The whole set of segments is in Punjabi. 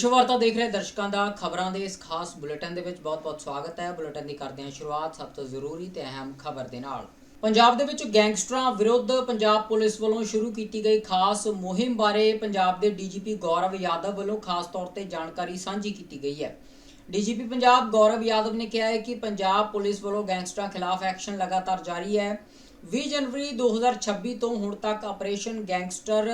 ਵਿਸ਼ਵ ਵਾਰਤਾ ਦੇਖ ਰਹੇ ਦਰਸ਼ਕਾਂ ਦਾ ਖਬਰਾਂ ਦੇ ਇਸ ਖਾਸ ਬੁਲੇਟਿਨ ਦੇ ਵਿੱਚ ਬਹੁਤ-ਬਹੁਤ ਸਵਾਗਤ ਹੈ। ਬੁਲੇਟਿਨ ਦੀ ਕਰਦੇ ਹਾਂ ਸ਼ੁਰੂਆਤ ਸਭ ਤੋਂ ਜ਼ਰੂਰੀ ਤੇ ਅਹਿਮ ਖਬਰ ਦੇ ਨਾਲ। ਪੰਜਾਬ ਦੇ ਵਿੱਚ ਗੈਂਗਸਟਰਾਂ ਵਿਰੁੱਧ ਪੰਜਾਬ ਪੁਲਿਸ ਵੱਲੋਂ ਸ਼ੁਰੂ ਕੀਤੀ ਗਈ ਖਾਸ ਮੁਹਿੰਮ ਬਾਰੇ ਪੰਜਾਬ ਦੇ ਡੀਜੀਪੀ ਗੌਰਵ ਯਾਦਵ ਵੱਲੋਂ ਖਾਸ ਤੌਰ ਤੇ ਜਾਣਕਾਰੀ ਸਾਂਝੀ ਕੀਤੀ ਗਈ ਹੈ। ਡੀਜੀਪੀ ਪੰਜਾਬ ਗੌਰਵ ਯਾਦਵ ਨੇ ਕਿਹਾ ਹੈ ਕਿ ਪੰਜਾਬ ਪੁਲਿਸ ਵੱਲੋਂ ਗੈਂਗਸਟਰਾਂ ਖਿਲਾਫ ਐਕਸ਼ਨ ਲਗਾਤਾਰ ਜਾਰੀ ਹੈ। 20 ਜਨਵਰੀ 2026 ਤੋਂ ਹੁਣ ਤੱਕ ਆਪਰੇਸ਼ਨ ਗੈਂਗਸਟਰ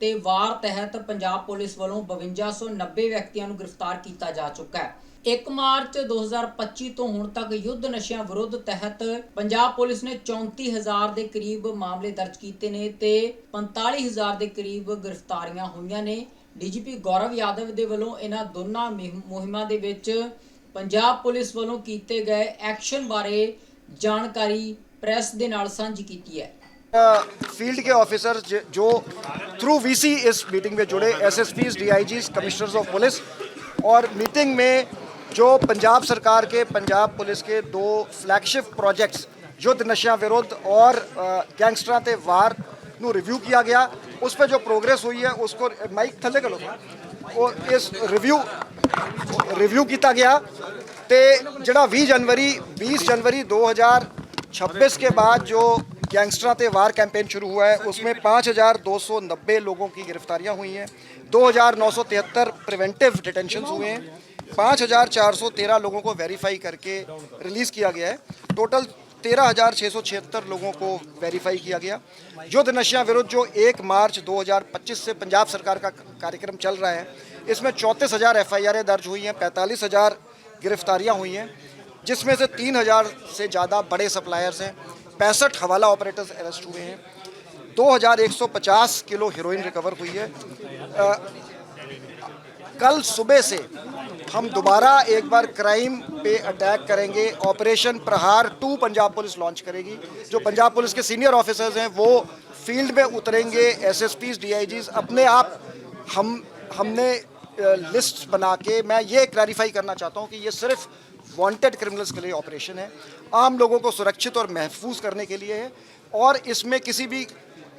ਤੇ ਵਾਰ ਤਹਿਤ ਪੰਜਾਬ ਪੁਲਿਸ ਵੱਲੋਂ 5290 ਵਿਅਕਤੀਆਂ ਨੂੰ ਗ੍ਰਿਫਤਾਰ ਕੀਤਾ ਜਾ ਚੁੱਕਾ ਹੈ। 1 ਮਾਰਚ 2025 ਤੋਂ ਹੁਣ ਤੱਕ ਯੁੱਧ ਨਸ਼ਿਆਂ ਵਿਰੁੱਧ ਤਹਿਤ ਪੰਜਾਬ ਪੁਲਿਸ ਨੇ 34000 ਦੇ ਕਰੀਬ ਮਾਮਲੇ ਦਰਜ ਕੀਤੇ ਨੇ ਤੇ 45000 ਦੇ ਕਰੀਬ ਗ੍ਰਿਫਤਾਰੀਆਂ ਹੋਈਆਂ ਨੇ। ਡੀਜੀਪੀ ਗੌਰਵ ਯਾਦਵ ਦੇ ਵੱਲੋਂ ਇਹਨਾਂ ਦੋਨਾਂ ਮੁਹਿੰਮ- ਮੁਹਿੰਮਾਂ ਦੇ ਵਿੱਚ ਪੰਜਾਬ ਪੁਲਿਸ ਵੱਲੋਂ ਕੀਤੇ ਗਏ ਐਕਸ਼ਨ ਬਾਰੇ ਜਾਣਕਾਰੀ ਪ੍ਰੈਸ ਦੇ ਨਾਲ ਸਾਂਝੀ ਕੀਤੀ ਹੈ। फील्ड के ऑफिसर जो थ्रू वीसी इस मीटिंग में जुड़े SSPs DIGs commissioners of police और मीटिंग में जो पंजाब सरकार के पंजाब पुलिस के दो फ्लैगशिप प्रोजेक्ट्स ਯੁੱਧ ਨਸ਼ਿਆਂ ਵਿਰੁੱਧ ਔਰ ਗੈਂਗਸਟਰਾਂ ਤੇ ਵਾਰ ਨੂੰ ਰਿਵਿਊ ਕੀਤਾ ਗਿਆ। ਉਸ ਪੇ ਜੋ ਪ੍ਰੋਗਰੈਸ ਹੋਈ ਹੈ ਉਸ ਕੋ ਮਾਈਕ ਥੱਲੇ ਕਰੋ। ਔਰ ਇਸ ਰਿਵਿਊ ਰਿਵਿਊ ਕੀਤਾ ਗਿਆ ਤੇ ਜਿਹੜਾ 20 ਜਨਵਰੀ 20 ਜਨਵਰੀ 2026 ਕੇ ਬਾਅਦ ਜੋ गैंगस्टरों पे वार कैंपेन शुरू हुआ है। उसमें 5,290 लोगों की गिरफ्तारियाँ हुई हैं। 2,973 प्रिवेंटिव डिटेंशन हुए हैं। 5,413 लोगों को वेरीफाई करके रिलीज़ किया गया है। टोटल 13,676 लोगों को वेरीफाई किया गया। युद्ध नशिया विरुद्ध जो एक मार्च 2025 से पंजाब सरकार का कार्यक्रम चल रहा है इसमें चौंतीस हज़ार एफ़ आई आरें दर्ज हुई हैं पैंतालीस हज़ार गिरफ्तारियाँ हुई हैं जिसमें से तीन हज़ार से ज़्यादा बड़े सप्लायर्स हैं। पैंसठ हवाला ऑपरेटर्स अरेस्ट हुए हैं। 2150 किलो हेरोइन रिकवर हुई है। अ, कल सुबह से हम दोबारा एक बार क्राइम पे अटैक करेंगे। Operation Prahar two Punjab police launch करेगी। जो पंजाब पुलिस के सीनियर ऑफिसर्स हैं वो फ़ील्ड में उतरेंगे एसएसपीज डीआईजीज अपने आप हम हमने लिस्ट बना के मैं ये क्लैरिफाई करना चाहता हूँ कि ये सिर्फ़ वांटेड क्रिमिनल्स के लिए ऑपरेशन है आम लोगों को सुरक्षित और महफूज करने के लिए है और इसमें किसी भी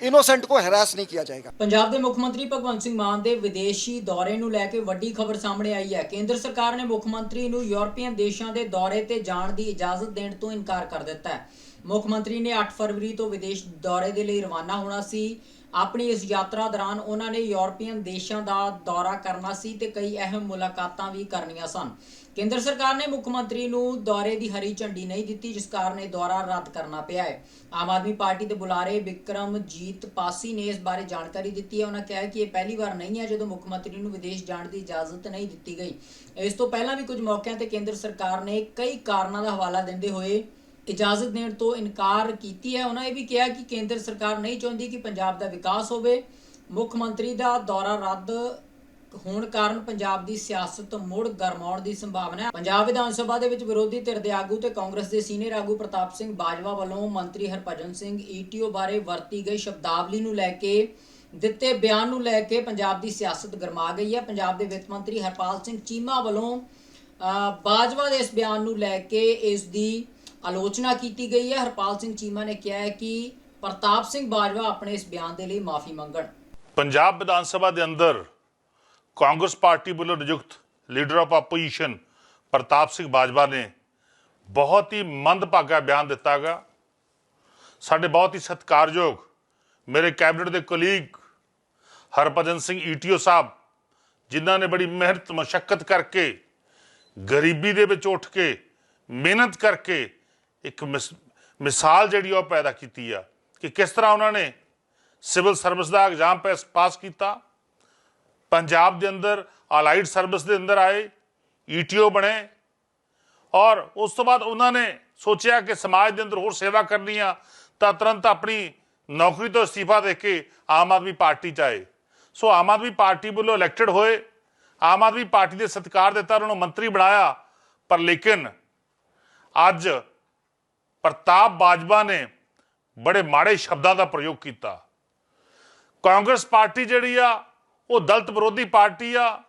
इनोसेंट को हरास नहीं किया जाएगा ਪੰਜਾਬ ਦੇ ਮੁੱਖ ਮੰਤਰੀ ਭਗਵੰਤ ਸਿੰਘ ਮਾਨ ਦੇ ਵਿਦੇਸ਼ੀ ਦੌਰੇ ਨੂੰ ਲੈ ਕੇ ਵੱਡੀ ਖਬਰ ਸਾਹਮਣੇ ਆਈ ਹੈ ਕੇਂਦਰ ਸਰਕਾਰ ਨੇ ਮੁੱਖ ਮੰਤਰੀ ਨੂੰ ਯੂਰਪੀਅਨ ਦੇਸ਼ਾਂ ਦੇ ਦੌਰੇ ਤੇ ਜਾਣ ਦੀ ਇਜਾਜ਼ਤ ਦੇਣ ਤੋਂ ਇਨਕਾਰ ਕਰ ਦਿੱਤਾ ਹੈ ਮੁੱਖ ਮੰਤਰੀ ਨੇ 8 ਫਰਵਰੀ ਤੋਂ ਵਿਦੇਸ਼ ਦੌਰੇ ਦੇ ਲਈ ਰਵਾਨਾ ਹੋਣਾ ਸੀ ਆਪਣੀ ਇਸ ਯਾਤਰਾ ਦੌਰਾਨ ਉਹਨਾਂ ਨੇ ਯੂਰਪੀਅਨ ਦੇਸ਼ਾਂ ਦਾ ਦੌਰਾ ਕਰਨਾ ਸੀ ਤੇ ਕਈ ਅਹਿਮ ਮੁਲਾਕਾਤਾਂ ਵੀ ਕਰਨੀਆਂ ਸਨ। ਕੇਂਦਰ ਸਰਕਾਰ ਨੇ ਮੁੱਖ ਮੰਤਰੀ ਨੂੰ ਦੌਰੇ ਦੀ ਹਰੀ ਝੰਡੀ ਨਹੀਂ ਦਿੱਤੀ, ਜਿਸ ਕਾਰਨ ਇਹ ਦੌਰਾ ਰੱਦ ਕਰਨਾ ਪਿਆ ਹੈ। ਆਮ ਆਦਮੀ ਪਾਰਟੀ ਦੇ ਬੁਲਾਰੇ ਵਿਕਰਮਜੀਤ ਪਾਸੀ ਨੇ ਇਸ ਬਾਰੇ ਜਾਣਕਾਰੀ ਦਿੱਤੀ ਹੈ। ਉਹਨਾਂ ਕਿਹਾ ਕਿ ਇਹ ਪਹਿਲੀ ਵਾਰ ਨਹੀਂ ਹੈ ਜਦੋਂ ਮੁੱਖ ਮੰਤਰੀ ਨੂੰ ਵਿਦੇਸ਼ ਜਾਣ ਦੀ ਇਜਾਜ਼ਤ ਨਹੀਂ ਦਿੱਤੀ ਗਈ। ਇਸ ਤੋਂ ਪਹਿਲਾਂ ਵੀ ਕੁਝ ਮੌਕਿਆਂ ਤੇ ਕੇਂਦਰ ਸਰਕਾਰ ਨੇ ਕਈ ਕਾਰਨਾਂ ਦਾ ਹਵਾਲਾ ਦਿੰਦੇ ਹੋਏ ਇਜਾਜ਼ਤ ਦੇਣ ਤੋਂ ਇਨਕਾਰ ਕੀਤੀ ਹੈ। ਉਹਨਾਂ ਇਹ ਵੀ ਕਿਹਾ ਕਿ ਕੇਂਦਰ ਸਰਕਾਰ ਨਹੀਂ ਚਾਹੁੰਦੀ ਕਿ ਪੰਜਾਬ ਦਾ ਵਿਕਾਸ ਹੋਵੇ। ਮੁੱਖ ਮੰਤਰੀ ਦਾ ਦੌਰਾ ਰੱਦ ਹੋਣ ਕਾਰਨ ਪੰਜਾਬ ਦੀ ਸਿਆਸਤ ਮੁੜ ਗਰਮਾਉਣ ਦੀ ਸੰਭਾਵਨਾ ਹੈ। ਪੰਜਾਬ ਵਿਧਾਨ ਸਭਾ ਦੇ ਵਿੱਚ ਵਿਰੋਧੀ ਧਿਰ ਦੇ ਆਗੂ ਤੇ ਕਾਂਗਰਸ ਦੇ ਸੀਨੀਅਰ ਆਗੂ ਪ੍ਰਤਾਪ ਸਿੰਘ ਬਾਜਵਾ ਵੱਲੋਂ ਮੰਤਰੀ ਹਰਭਜਨ ਸਿੰਘ ਈਟੀਓ ਬਾਰੇ ਵਰਤੀ ਗਈ ਸ਼ਬਦਾਵਲੀ ਨੂੰ ਲੈ ਕੇ, ਦਿੱਤੇ ਬਿਆਨ ਨੂੰ ਲੈ ਕੇ ਪੰਜਾਬ ਦੀ ਸਿਆਸਤ ਗਰਮਾ ਗਈ ਹੈ। ਪੰਜਾਬ ਦੇ ਵਿੱਤ ਮੰਤਰੀ ਹਰਪਾਲ ਸਿੰਘ ਚੀਮਾ ਵੱਲੋਂ ਬਾਜਵਾ ਦੇ ਇਸ ਬਿਆਨ ਨੂੰ ਲੈ ਕੇ ਇਸ ਦੀ ਆਲੋਚਨਾ ਕੀਤੀ ਗਈ ਹੈ। ਹਰਪਾਲ ਸਿੰਘ ਚੀਮਾ ਨੇ ਕਿਹਾ ਹੈ ਕਿ ਪ੍ਰਤਾਪ ਸਿੰਘ ਬਾਜਵਾ ਆਪਣੇ ਇਸ ਬਿਆਨ ਦੇ ਲਈ ਮਾਫੀ ਮੰਗਣ। ਪੰਜਾਬ ਵਿਧਾਨ ਸਭਾ ਦੇ ਅੰਦਰ ਕਾਂਗਰਸ ਪਾਰਟੀ ਵੱਲੋਂ ਨਿਯੁਕਤ leader of opposition Partap Singh Bajwa ਨੇ ਬਹੁਤ ਹੀ ਮੰਦਭਾਗਾ ਬਿਆਨ ਦਿੱਤਾਗਾ ਸਾਡੇ ਬਹੁਤ ਹੀ ਸਤਿਕਾਰਯੋਗ ਮੇਰੇ ਕੈਬਨਿਟ ਦੇ ਕੋਲੀਗ ਹਰਭਜਨ ਸਿੰਘ ਈਟੀਓ ਸਾਹਿਬ, ਜਿਨ੍ਹਾਂ ਨੇ ਬੜੀ ਮਿਹਨਤ, ਮਸ਼ੱਕਤ ਕਰਕੇ, ਗਰੀਬੀ ਦੇ ਵਿੱਚ ਉੱਠ ਕੇ, ਮਿਹਨਤ ਕਰਕੇ ਇੱਕ ਮਿਸ- ਮਿਸਾਲ ਜਿਹੜੀ ਉਹ ਪੈਦਾ ਕੀਤੀ ਆ ਕਿ ਕਿਸ ਤਰ੍ਹਾਂ ਉਹਨਾਂ ਨੇ ਸਿਵਲ ਸਰਵਿਸ ਦਾ ਐਗਜ਼ਾਮ ਪਾਸ ਪਾਸ ਕੀਤਾ। ਪੰਜਾਬ ਦੇ ਅੰਦਰ, ਅਲਾਈਡ ਸਰਵਿਸ ਦੇ ਅੰਦਰ ਆਏ ਈਟੀਓ ਬਣੇ। ਔਰ ਉਸ ਤੋਂ ਬਾਅਦ ਉਹਨਾਂ ਨੇ ਸੋਚਿਆ ਕਿ ਸਮਾਜ ਦੇ ਅੰਦਰ ਹੋਰ ਸੇਵਾ ਕਰਨੀ ਆ, ਤਾਂ ਤੁਰੰਤ ਆਪਣੀ ਨੌਕਰੀ ਤੋਂ ਅਸਤੀਫਾ ਦੇ ਕੇ ਆਮ ਆਦਮੀ ਪਾਰਟੀ ਚ ਆਏ। ਸੋ ਆਮ ਆਦਮੀ ਪਾਰਟੀ ਵੱਲੋਂ ਇਲੈਕਟਡ ਹੋਏ। ਆਮ ਆਦਮੀ ਪਾਰਟੀ ਦੇ ਸਤਿਕਾਰ ਦਿੱਤਾ ਉਹਨਾਂ ਨੂੰ ਮੰਤਰੀ ਬਣਾਇਆ। ਪਰ ਲੇਕਿਨ ਅੱਜ ਪ੍ਰਤਾਪ ਬਾਜਵਾ ਨੇ ਬੜੇ ਮਾੜੇ ਸ਼ਬਦਾਂ ਦਾ ਪ੍ਰਯੋਗ ਕੀਤਾ। ਕਾਂਗਰਸ ਪਾਰਟੀ ਜਿਹੜੀ ਆ, ਉਹ ਦਲਤ ਵਿਰੋਧੀ ਪਾਰਟੀ ਆ।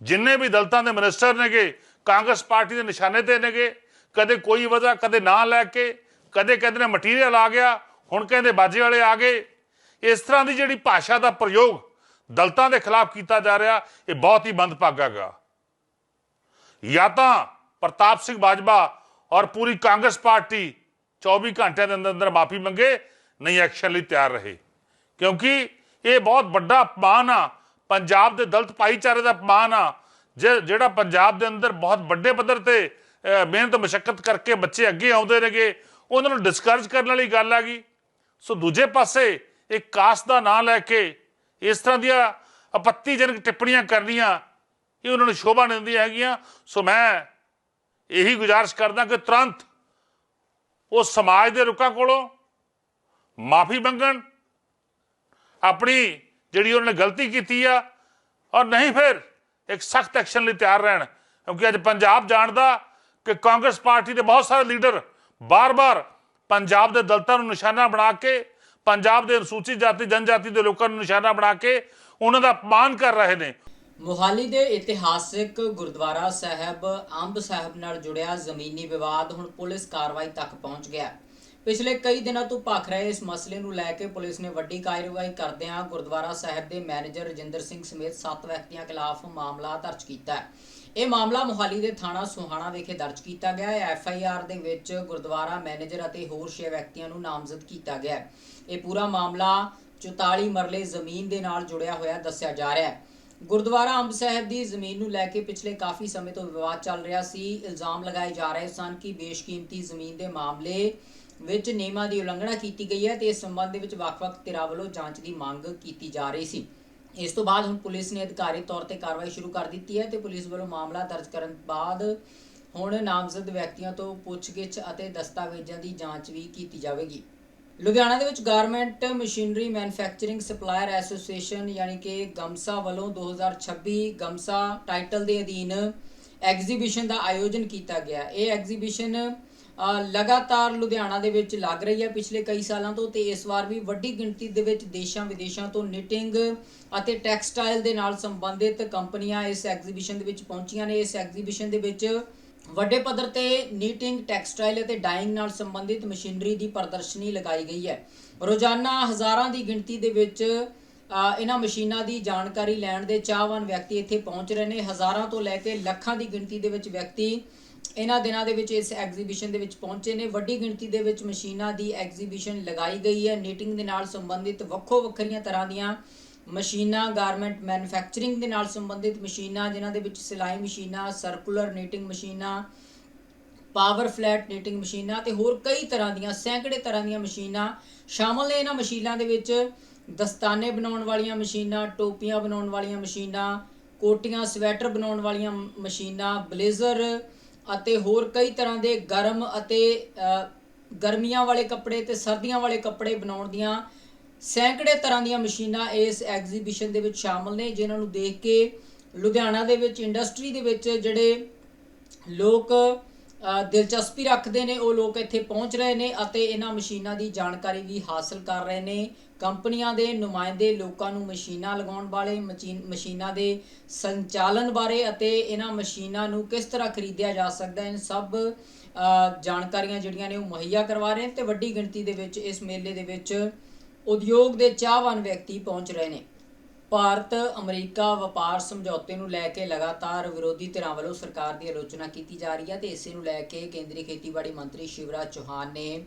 ਜਿੰਨੇ ਵੀ ਦਲਤਾਂ ਦੇ ਮਿਨਿਸਟਰ ਨੇਗੇ, ਕਾਂਗਰਸ ਪਾਰਟੀ ਦੇ ਨਿਸ਼ਾਨੇ ਤੇ ਨੇਗੇ। ਕਦੇ ਕੋਈ ਵਜ੍ਹਾ, ਕਦੇ ਨਾਂ ਲੈ ਕੇ, ਕਦੇ ਕਹਿੰਦੇ ਨੇ ਮਟੀਰੀਅਲ ਆ ਗਿਆ, ਹੁਣ ਕਹਿੰਦੇ ਬਾਜੇ ਵਾਲੇ ਆ ਗਏ। ਇਸ ਤਰ੍ਹਾਂ ਦੀ ਜਿਹੜੀ ਭਾਸ਼ਾ ਦਾ ਪ੍ਰਯੋਗ ਦਲਤਾਂ ਦੇ ਖਿਲਾਫ ਕੀਤਾ ਜਾ ਰਿਹਾ, ਇਹ ਬਹੁਤ ਹੀ ਮੰਦਭਾਗਾ ਜਾਂ ਤਾਂ ਪ੍ਰਤਾਪ ਸਿੰਘ ਬਾਜਵਾ ਔਰ ਪੂਰੀ ਕਾਂਗਰਸ ਪਾਰਟੀ 24 ਘੰਟਿਆਂ ਦੇ ਅੰਦਰ ਅੰਦਰ ਮਾਫੀ ਮੰਗੇ, ਨਹੀਂ ਐਕਸ਼ਨ ਲਈ ਤਿਆਰ ਰਹੇ। ਕਿਉਂਕਿ ਇਹ ਬਹੁਤ ਵੱਡਾ ਅਪਮਾਨ ਆ। ਪੰਜਾਬ ਦੇ ਦਲਤ ਭਾਈਚਾਰੇ ਦਾ ਅਪਮਾਨ ਆ। ਜਿਹੜਾ ਪੰਜਾਬ ਦੇ ਅੰਦਰ ਬਹੁਤ ਵੱਡੇ ਪੱਧਰ ਤੇ ਮਿਹਨਤ ਮਸ਼ੱਕਤ ਕਰਕੇ ਬੱਚੇ ਅੱਗੇ ਆਉਂਦੇ ਨੇਗੇ, ਉਹਨਾਂ ਨੂੰ ਡਿਸਕਰੇਜ ਕਰਨ ਵਾਲੀ ਗੱਲ ਆ ਗਈ। ਸੋ ਦੂਜੇ ਪਾਸੇ ਇੱਕ ਕਾਸਟ ਦਾ ਨਾਂ ਲੈ ਕੇ ਇਸ ਤਰ੍ਹਾਂ ਦੀਆਂ ਆਪੱਤੀਜਨਕ ਟਿੱਪਣੀਆਂ ਕਰਨੀਆਂ, ਇਹ ਉਹਨਾਂ ਨੂੰ ਸ਼ੋਭਾ ਨਹੀਂ ਦਿੰਦੀਆਂ ਹੈਗੀਆਂ। ਸੋ ਮੈਂ ਇਹੀ ਗੁਜ਼ਾਰਿਸ਼ ਕਰਦਾ ਕਿ ਤੁਰੰਤ ਉਹ ਸਮਾਜ ਦੇ ਰੁੱਖਾਂ ਕੋਲੋਂ ਮਾਫੀ ਮੰਗਣ, ਆਪਣੀ ਜਿਹੜੀ ਉਹਨਾਂ ਨੇ ਗਲਤੀ ਕੀਤੀ ਆ, ਔਰ ਨਹੀਂ ਫਿਰ ਇੱਕ ਸਖਤ ਐਕਸ਼ਨ ਲਈ ਤਿਆਰ ਰਹਿਣ। ਕਿਉਂਕਿ ਅੱਜ ਪੰਜਾਬ ਜਾਣਦਾ ਕਿ ਕਾਂਗਰਸ ਪਾਰਟੀ ਦੇ ਬਹੁਤ ਸਾਰੇ ਲੀਡਰ ਬਾਰ-ਬਾਰ ਪੰਜਾਬ ਦੇ ਦਲਤਾਂ ਨੂੰ ਨਿਸ਼ਾਨਾ ਬਣਾ ਕੇ, ਪੰਜਾਬ ਦੇ ਅਨੁਸੂਚਿਤ ਜਾਤੀ, ਜਨਜਾਤੀ ਦੇ ਲੋਕਾਂ ਨੂੰ ਨਿਸ਼ਾਨਾ ਬਣਾ ਕੇ ਉਹਨਾਂ ਦਾ ਅਪਮਾਨ ਕਰ ਰਹੇ ਨੇ। ਮੋਹਾਲੀ ਦੇ ਇਤਿਹਾਸਿਕ ਗੁਰਦੁਆਰਾ ਸਾਹਿਬ ਅੰਬ ਸਾਹਿਬ ਨਾਲ ਜੁੜਿਆ ਜ਼ਮੀਨੀ ਵਿਵਾਦ ਹੁਣ ਪੁਲਿਸ ਕਾਰਵਾਈ ਤੱਕ ਪਹੁੰਚ ਗਿਆ ਪਿਛਲੇ ਕਈ ਦਿਨਾਂ ਤੋਂ ਭਖ ਰਹੇ ਇਸ ਮਸਲੇ ਨੂੰ ਲੈ ਕੇ ਪੁਲਿਸ ਨੇ ਵੱਡੀ ਕਾਰਵਾਈ ਕਰਦਿਆਂ ਗੁਰਦੁਆਰਾ ਸਾਹਿਬ ਦੇ ਮੈਨੇਜਰ ਰਜਿੰਦਰ ਸਿੰਘ ਸਮੇਤ 7 ਵਿਅਕਤੀਆਂ ਖਿਲਾਫ ਮਾਮਲਾ ਦਰਜ ਕੀਤਾ ਹੈ। ਇਹ ਮਾਮਲਾ ਮੋਹਾਲੀ ਦੇ ਥਾਣਾ ਸੁਹਾਣਾ ਵਿਖੇ ਦਰਜ ਕੀਤਾ ਗਿਆ ਹੈ। ਐਫ ਆਈ ਆਰ ਦੇ ਵਿੱਚ ਗੁਰਦੁਆਰਾ ਮੈਨੇਜਰ ਅਤੇ ਹੋਰ 6 ਵਿਅਕਤੀਆਂ ਨੂੰ ਨਾਮਜ਼ਦ ਕੀਤਾ ਗਿਆ ਹੈ। ਇਹ ਪੂਰਾ ਮਾਮਲਾ 44 ਮਰਲੇ ਜ਼ਮੀਨ ਦੇ ਨਾਲ ਜੁੜਿਆ ਹੋਇਆ ਦੱਸਿਆ ਜਾ ਰਿਹਾ ਹੈ। ਗੁਰਦੁਆਰਾ ਅੰਬ ਸਾਹਿਬ ਦੀ ਜ਼ਮੀਨ ਨੂੰ ਲੈ ਕੇ ਪਿਛਲੇ ਕਾਫੀ ਸਮੇਂ ਤੋਂ ਵਿਵਾਦ ਚੱਲ ਰਿਹਾ ਸੀ। ਇਲਜ਼ਾਮ ਲਗਾਏ ਜਾ ਰਹੇ ਸਨ ਕਿ ਬੇਸ਼ਕੀਮਤੀ ਜ਼ਮੀਨ ਦੇ ਮਾਮਲੇ ਵਿੱਚ ਨਿਯਮਾਂ ਦੀ ਉਲੰਘਣਾ ਕੀਤੀ ਗਈ ਹੈ ਤੇ ਇਸ ਸੰਬੰਧ ਦੇ ਵਿੱਚ ਵੱਖ-ਵੱਖ ਧਿਰਾਂ ਵੱਲੋਂ ਜਾਂਚ ਦੀ ਮੰਗ ਕੀਤੀ ਜਾ ਰਹੀ ਸੀ। ਇਸ ਤੋਂ ਬਾਅਦ ਹੁਣ ਪੁਲਿਸ ਨੇ ਅਧਿਕਾਰੀ ਤੌਰ ਤੇ ਕਾਰਵਾਈ ਸ਼ੁਰੂ ਕਰ ਦਿੱਤੀ ਹੈ ਤੇ ਪੁਲਿਸ ਵੱਲੋਂ ਮਾਮਲਾ ਦਰਜ ਕਰਨ ਬਾਅਦ ਹੁਣ ਨਾਮਜ਼ਦ ਵਿਅਕਤੀਆਂ ਤੋਂ ਪੁੱਛਗਿੱਛ ਅਤੇ ਦਸਤਾਵੇਜ਼ਾਂ ਦੀ ਜਾਂਚ ਵੀ ਕੀਤੀ ਜਾਵੇਗੀ। ਲੁਧਿਆਣਾ ਦੇ ਵਿੱਚ garment machinery manufacturing supplier association ਯਾਨੀ ਕਿ ਗਮਸਾ ਵੱਲੋਂ 2026 ਗਮਸਾ ਟਾਈਟਲ ਦੇ ਅਧੀਨ ਐਗਜ਼ੀਬਿਸ਼ਨ ਦਾ ਆਯੋਜਨ ਕੀਤਾ ਗਿਆ। ਇਹ ਐਗਜ਼ੀਬਿਸ਼ਨ ਲਗਾਤਾਰ ਲੁਧਿਆਣਾ ਦੇ ਵਿੱਚ ਲੱਗ ਰਹੀ ਹੈ ਪਿਛਲੇ ਕਈ ਸਾਲਾਂ ਤੋਂ ਤੇ ਇਸ ਵਾਰ ਵੀ ਵੱਡੀ ਗਿਣਤੀ ਦੇ ਵਿੱਚ ਦੇਸ਼ਾਂ ਵਿਦੇਸ਼ਾਂ ਤੋਂ ਨਿਟਿੰਗ ਅਤੇ ਟੈਕਸਟਾਈਲ ਦੇ ਨਾਲ ਸੰਬੰਧਿਤ ਕੰਪਨੀਆਂ ਇਸ ਐਗਜ਼ੀਬਿਸ਼ਨ ਦੇ ਵਿੱਚ ਪਹੁੰਚੀਆਂ ਨੇ। ਇਸ ਐਗਜ਼ੀਬਿਸ਼ਨ ਦੇ ਵਿੱਚ ਵੱਡੇ ਪੱਧਰ ਤੇ ਨੀਟਿੰਗ, ਟੈਕਸਟਾਈਲ ਅਤੇ ਡਾਈਇੰਗ ਨਾਲ ਸੰਬੰਧਿਤ ਮਸ਼ੀਨਰੀ ਦੀ ਪ੍ਰਦਰਸ਼ਨੀ ਲਗਾਈ ਗਈ ਹੈ। ਰੋਜ਼ਾਨਾ ਹਜ਼ਾਰਾਂ ਦੀ ਗਿਣਤੀ ਦੇ ਵਿੱਚ ਇਹਨਾਂ ਮਸ਼ੀਨਾਂ ਦੀ ਜਾਣਕਾਰੀ ਲੈਣ ਦੇ ਚਾਹਵਾਨ ਵਿਅਕਤੀ ਇੱਥੇ ਪਹੁੰਚ ਰਹੇ ਨੇ। ਹਜ਼ਾਰਾਂ ਤੋਂ ਲੈ ਕੇ ਲੱਖਾਂ ਦੀ ਗਿਣਤੀ ਦੇ ਵਿੱਚ ਵਿਅਕਤੀ ਇਹਨਾਂ ਦਿਨਾਂ ਦੇ ਵਿੱਚ ਇਸ ਐਗਜ਼ੀਬਿਸ਼ਨ ਦੇ ਵਿੱਚ ਪਹੁੰਚੇ ਨੇ। ਵੱਡੀ ਗਿਣਤੀ ਦੇ ਵਿੱਚ ਮਸ਼ੀਨਾਂ ਦੀ ਐਗਜ਼ੀਬਿਸ਼ਨ ਲਗਾਈ ਗਈ ਹੈ। ਨੀਟਿੰਗ ਦੇ ਨਾਲ ਸੰਬੰਧਿਤ ਵੱਖੋ ਵੱਖਰੀਆਂ ਤਰ੍ਹਾਂ ਦੀਆਂ ਮਸ਼ੀਨਾਂ ਗਾਰਮੈਂਟ ਮੈਨੂਫੈਕਚਰਿੰਗ ਦੇ ਨਾਲ ਸੰਬੰਧਿਤ ਮਸ਼ੀਨਾਂ, ਜਿਨ੍ਹਾਂ ਦੇ ਵਿੱਚ ਸਿਲਾਈ ਮਸ਼ੀਨਾਂ ਸਰਕੂਲਰ ਨੀਟਿੰਗ ਮਸ਼ੀਨਾਂ ਪਾਵਰ ਫਲੈਟ ਨੀਟਿੰਗ ਮਸ਼ੀਨਾਂ ਤੇ ਹੋਰ ਕਈ ਤਰ੍ਹਾਂ ਦੀਆਂ, ਸੈਂਕੜੇ ਤਰ੍ਹਾਂ ਦੀਆਂ ਮਸ਼ੀਨਾਂ ਸ਼ਾਮਲ ਨੇ ਇਹਨਾਂ ਮਸ਼ੀਨਾਂ ਦੇ ਵਿੱਚ। ਦਸਤਾਨੇ ਬਣਾਉਣ ਵਾਲੀਆਂ ਮਸ਼ੀਨਾਂ, ਟੋਪੀਆਂ ਬਣਾਉਣ ਵਾਲੀਆਂ ਮਸ਼ੀਨਾਂ, ਕੋਟੀਆਂ, ਸਵੈਟਰ ਬਣਾਉਣ ਵਾਲੀਆਂ ਮਸ਼ੀਨਾਂ, ਬਲੇਜ਼ਰ ਅਤੇ ਹੋਰ ਕਈ ਤਰ੍ਹਾਂ ਦੇ ਗਰਮ ਅਤੇ ਗਰਮੀਆਂ ਵਾਲੇ ਕੱਪੜੇ ਤੇ ਸਰਦੀਆਂ ਵਾਲੇ ਕੱਪੜੇ ਬਣਾਉਣ ਦੀਆਂ ਸੈਂਕੜੇ ਤਰ੍ਹਾਂ ਦੀਆਂ ਮਸ਼ੀਨਾਂ ਇਸ ਐਗਜ਼ੀਬਿਸ਼ਨ ਦੇ ਵਿੱਚ ਸ਼ਾਮਲ ਨੇ, ਜਿਨ੍ਹਾਂ ਨੂੰ ਦੇਖ ਕੇ ਲੁਧਿਆਣਾ ਦੇ ਵਿੱਚ ਇੰਡਸਟਰੀ ਦੇ ਵਿੱਚ ਜਿਹੜੇ ਲੋਕ ਦਿਲਚਸਪੀ ਰੱਖਦੇ ਨੇ, ਉਹ ਲੋਕ ਇੱਥੇ ਪਹੁੰਚ ਰਹੇ ਨੇ ਅਤੇ ਇਹਨਾਂ ਮਸ਼ੀਨਾਂ ਦੀ ਜਾਣਕਾਰੀ ਵੀ ਹਾਸਲ ਕਰ ਰਹੇ ਨੇ। ਕੰਪਨੀਆਂ ਦੇ ਨੁਮਾਇੰਦੇ ਲੋਕਾਂ ਨੂੰ ਮਸ਼ੀਨਾਂ ਲਗਾਉਣ ਵਾਲੇ ਮਚੀਨ- ਮਸ਼ੀਨਾਂ ਦੇ ਸੰਚਾਲਨ ਬਾਰੇ ਅਤੇ ਇਹਨਾਂ ਮਸ਼ੀਨਾਂ ਨੂੰ ਕਿਸ ਤਰ੍ਹਾਂ ਖਰੀਦਿਆ ਜਾ ਸਕਦਾ ਹੈ ਇਨ ਸਭ ਜਾਣਕਾਰੀਆਂ ਜਿਹੜੀਆਂ ਨੇ ਉਹ ਮੁਹੱਈਆ ਕਰਵਾ ਰਹੇ ਨੇ ਤੇ ਵੱਡੀ ਗਿਣਤੀ ਦੇ ਵਿੱਚ ਇਸ ਮੇਲੇ ਦੇ ਵਿੱਚ ਉਦਯੋਗ ਦੇ ਚਾਹਵਾਨ ਵਿਅਕਤੀ ਪਹੁੰਚ ਰਹੇ ਨੇ। ਭਾਰਤ, ਅਮਰੀਕਾ ਵਪਾਰ ਸਮਝੌਤੇ ਨੂੰ ਲੈ ਕੇ ਲਗਾਤਾਰ ਵਿਰੋਧੀ ਧਿਰਾਂ ਵੱਲੋਂ ਸਰਕਾਰ ਦੀ ਆਲੋਚਨਾ ਕੀਤੀ ਜਾ ਰਹੀ ਹੈ ਤੇ ਇਸੇ ਨੂੰ ਲੈ ਕੇ ਕੇਂਦਰੀ ਖੇਤੀਬਾੜੀ ਮੰਤਰੀ ਸ਼ਿਵਰਾਜ ਚੌਹਾਨ ਨੇ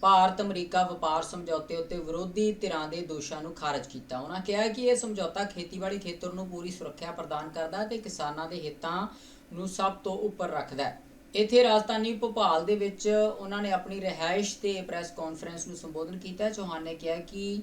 ਭਾਰਤ, ਅਮਰੀਕਾ ਵਪਾਰ ਸਮਝੌਤੇ ਉੱਤੇ ਵਿਰੋਧੀ ਧਿਰਾਂ ਦੇ ਦੋਸ਼ਾਂ ਨੂੰ ਖਾਰਜ ਕੀਤਾ। ਉਹਨਾਂ ਕਿਹਾ ਕਿ ਇਹ ਸਮਝੌਤਾ ਖੇਤੀਬਾੜੀ ਖੇਤਰ ਨੂੰ ਪੂਰੀ ਸੁਰੱਖਿਆ ਪ੍ਰਦਾਨ ਕਰਦਾ ਹੈ ਤੇ ਕਿਸਾਨਾਂ ਦੇ ਹਿੱਤਾਂ ਨੂੰ ਸਭ ਤੋਂ ਉੱਪਰ ਰੱਖਦਾ ਹੈ। ਇੱਥੇ ਰਾਜਧਾਨੀ ਭੋਪਾਲ ਦੇ ਵਿੱਚ ਉਹਨਾਂ ਨੇ ਆਪਣੀ ਰਿਹਾਇਸ਼ ਤੇ ਪ੍ਰੈਸ ਕਾਨਫਰੰਸ ਨੂੰ ਸੰਬੋਧਨ ਕੀਤਾ। ਚੌਹਾਨ ਨੇ ਕਿਹਾ ਕਿ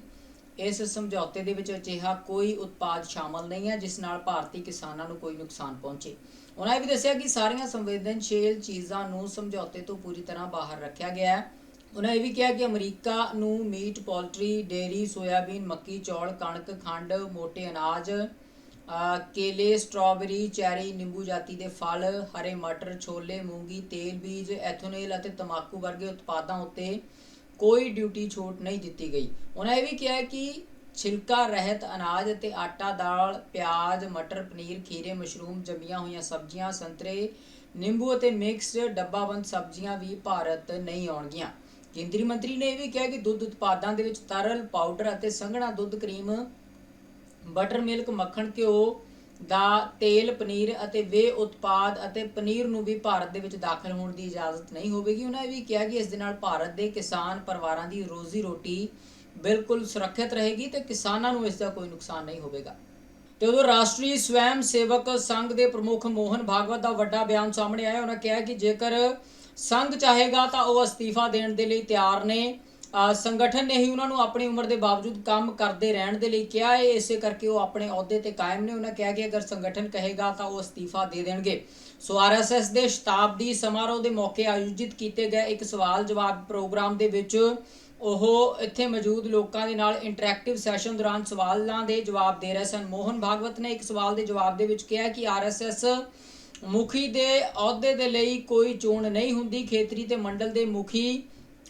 ਇਸ ਸਮਝੌਤੇ ਦੇ ਵਿੱਚ ਅਜਿਹਾ ਕੋਈ ਉਤਪਾਦ ਸ਼ਾਮਲ ਨਹੀਂ ਹੈ ਜਿਸ ਨਾਲ ਭਾਰਤੀ ਕਿਸਾਨਾਂ ਨੂੰ ਕੋਈ ਨੁਕਸਾਨ ਪਹੁੰਚੇ। ਉਹਨਾਂ ਇਹ ਵੀ ਦੱਸਿਆ ਕਿ ਸਾਰੀਆਂ ਸੰਵੇਦਨਸ਼ੀਲ ਚੀਜ਼ਾਂ ਨੂੰ ਸਮਝੌਤੇ ਤੋਂ ਪੂਰੀ ਤਰ੍ਹਾਂ ਬਾਹਰ ਰੱਖਿਆ ਗਿਆ ਹੈ। ਉਹਨਾਂ ਇਹ ਵੀ ਕਿਹਾ ਕਿ ਅਮਰੀਕਾ ਨੂੰ ਮੀਟ, ਪੋਲਟਰੀ, ਡੇਅਰੀ, ਸੋਇਆਬੀਨ, ਮੱਕੀ, ਚੌਲ, ਕਣਕ, ਖੰਡ, ਮੋٹے ਅਨਾਜ ਕੇਲੇ, ਸਟ੍ਰਾਬੇਰੀ, ਚੈਰੀ, ਨਿੰਬੂ ਜਾਤੀ ਦੇ ਫਲ, ਹਰੇ ਮਟਰ, ਛੋਲੇ, ਮੂੰਗੀ, ਤੇਲ, ਬੀਜ, ਐਥੋਨੇਲ ਅਤੇ ਤਮਾਕੂ ਵਰਗੇ ਉਤਪਾਦਾਂ ਉੱਤੇ ਕੋਈ ਡਿਊਟੀ ਛੋਟ ਨਹੀਂ ਦਿੱਤੀ ਗਈ। ਉਹਨਾਂ ਇਹ ਵੀ ਕਿਹਾ ਕਿ ਛਿਲਕਾ, ਰਹਿਤ, ਅਨਾਜ ਅਤੇ ਆਟਾ, ਦਾਲ, ਪਿਆਜ਼, ਮਟਰ, ਪਨੀਰ, ਖੀਰੇ, ਮਸ਼ਰੂਮ, ਜੰਮੀਆਂ ਹੋਈਆਂ ਸਬਜ਼ੀਆਂ, ਸੰਤਰੇ, ਨਿੰਬੂ ਅਤੇ ਮਿਕਸਡ ਡੱਬਾਬੰਦ ਸਬਜ਼ੀਆਂ ਵੀ ਭਾਰਤ ਨਹੀਂ ਆਉਣਗੀਆਂ। ਕੇਂਦਰੀ ਮੰਤਰੀ ਨੇ ਇਹ ਵੀ ਕਿਹਾ ਕਿ ਦੁੱਧ ਉਤਪਾਦਾਂ ਦੇ ਵਿੱਚ ਤਰਲ, ਪਾਊਡਰ ਅਤੇ ਸੰਘਣਾ ਦੁੱਧ ਕਰੀਮ ਬਟਰ ਮਿਲਕ ਮੱਖਣ ਘਿਓ ਦਾ ਤੇਲ, ਪਨੀਰ ਅਤੇ ਵੇ ਉਤਪਾਦ ਅਤੇ ਪਨੀਰ ਨੂੰ ਵੀ ਭਾਰਤ ਦੇ ਵਿੱਚ ਦਾਖਲ ਹੋਣ ਦੀ ਇਜਾਜ਼ਤ ਨਹੀਂ ਹੋਵੇਗੀ। ਉਹਨਾਂ ਇਹ ਵੀ ਕਿਹਾ ਕਿ ਇਸ ਦੇ ਨਾਲ ਭਾਰਤ ਦੇ ਕਿਸਾਨ ਪਰਿਵਾਰਾਂ ਦੀ ਰੋਜ਼ੀ ਰੋਟੀ ਬਿਲਕੁਲ ਸੁਰੱਖਿਅਤ ਰਹੇਗੀ ਤੇ ਕਿਸਾਨਾਂ ਨੂੰ ਇਸ ਦਾ ਕੋਈ ਨੁਕਸਾਨ ਨਹੀਂ ਹੋਵੇਗਾ। ਤੇ ਉਦੋਂ ਰਾਸ਼ਟਰੀ ਸਵੈਮ ਸੇਵਕ ਸੰਘ ਦੇ ਪ੍ਰਮੁੱਖ ਮੋਹਨ ਭਾਗਵਤ ਦਾ ਵੱਡਾ ਬਿਆਨ ਸਾਹਮਣੇ ਆਇਆ। ਉਹਨਾਂ ਕਿਹਾ ਕਿ ਜੇਕਰ ਸੰਘ ਚਾਹੇਗਾ ਤਾਂ ਉਹ ਅਸਤੀਫਾ ਦੇਣ ਦੇ ਲਈ ਤਿਆਰ ਨੇ। ਸੰਗਠਨ ਨੇ ਹੀ ਉਹਨਾਂ ਨੂੰ ਆਪਣੀ ਉਮਰ ਦੇ ਬਾਵਜੂਦ ਕੰਮ ਕਰਦੇ ਰਹਿਣ ਦੇ ਲਈ ਕਿਹਾ ਹੈ। ਇਸੇ ਕਰਕੇ ਉਹ ਆਪਣੇ ਅਹੁਦੇ ਤੇ ਕਾਇਮ ਨੇ। ਉਹਨਾਂ ਕਿਹਾ ਕਿ ਅਗਰ ਸੰਗਠਨ ਕਹੇਗਾ ਤਾਂ ਉਹ ਅਸਤੀਫਾ ਦੇ ਦੇਣਗੇ। ਸੋ ਆਰਐਸਐਸ ਦੇ ਸ਼ਤਾਬਦੀ ਸਮਾਰੋਹ ਦੇ ਮੌਕੇ ਆਯੋਜਿਤ ਕੀਤੇ ਗਏ ਇੱਕ ਸਵਾਲ ਜਵਾਬ ਪ੍ਰੋਗਰਾਮ ਦੇ ਵਿੱਚ ਉਹ ਇੱਥੇ ਮੌਜੂਦ ਲੋਕਾਂ ਦੇ ਨਾਲ ਇੰਟਰੈਕਟਿਵ ਸੈਸ਼ਨ ਦੌਰਾਨ ਸਵਾਲਾਂ ਦੇ ਜਵਾਬ ਦੇ ਰਹੇ ਸਨ। ਮੋਹਨ ਭਾਗਵਤ ਨੇ ਇੱਕ ਸਵਾਲ ਦੇ ਜਵਾਬ ਦੇ ਵਿੱਚ ਕਿਹਾ ਕਿ ਆਰਐਸਐਸ ਮੁਖੀ ਦੇ ਅਹੁਦੇ ਦੇ ਲਈ ਕੋਈ ਚੋਣ ਨਹੀਂ ਹੁੰਦੀ। ਖੇਤਰੀ ਤੇ ਮੰਡਲ ਦੇ ਮੁਖੀ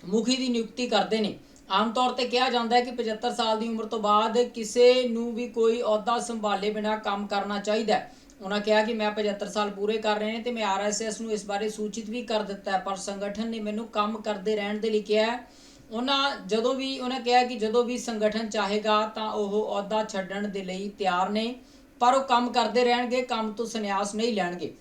ਮੁਖੀ ਦੀ ਨਿਯੁਕਤੀ ਕਰਦੇ ਨੇ। ਆਮ ਤੌਰ ਤੇ ਕਿਹਾ ਜਾਂਦਾ ਹੈ ਕਿ 75 ਸਾਲ ਦੀ ਉਮਰ ਤੋਂ ਬਾਅਦ ਕਿਸੇ ਨੂੰ ਵੀ ਕੋਈ ਅਹੁਦਾ ਸੰਭਾਲੇ ਬਿਨਾ ਕੰਮ ਕਰਨਾ ਚਾਹੀਦਾ ਹੈ। ਉਹਨਾਂ ਕਿਹਾ ਕਿ ਮੈਂ 75 ਸਾਲ ਪੂਰੇ ਕਰ ਰਹੇ ਨੇ ਤੇ ਮੈਂ ਆਰਐਸਐਸ ਨੂੰ ਇਸ ਬਾਰੇ ਸੂਚਿਤ ਵੀ ਕਰ ਦਿੱਤਾ ਹੈ, ਪਰ ਸੰਗਠਨ ਨੇ ਮੈਨੂੰ ਕੰਮ ਕਰਦੇ ਰਹਿਣ ਦੇ ਲਈ ਕਿਹਾ ਹੈ। ਉਹਨਾਂ ਜਦੋਂ ਵੀ ਉਹਨਾਂ ਕਿਹਾ ਕਿ ਜਦੋਂ ਵੀ ਸੰਗਠਨ ਚਾਹੇਗਾ ਤਾਂ ਉਹ ਅਹੁਦਾ ਛੱਡਣ ਦੇ ਲਈ ਤਿਆਰ ਨੇ, ਪਰ ਉਹ ਕੰਮ ਕਰਦੇ ਰਹਿਣਗੇ, ਕੰਮ ਤੋਂ ਸੰਨਿਆਸ ਨਹੀਂ ਲੈਣਗੇ।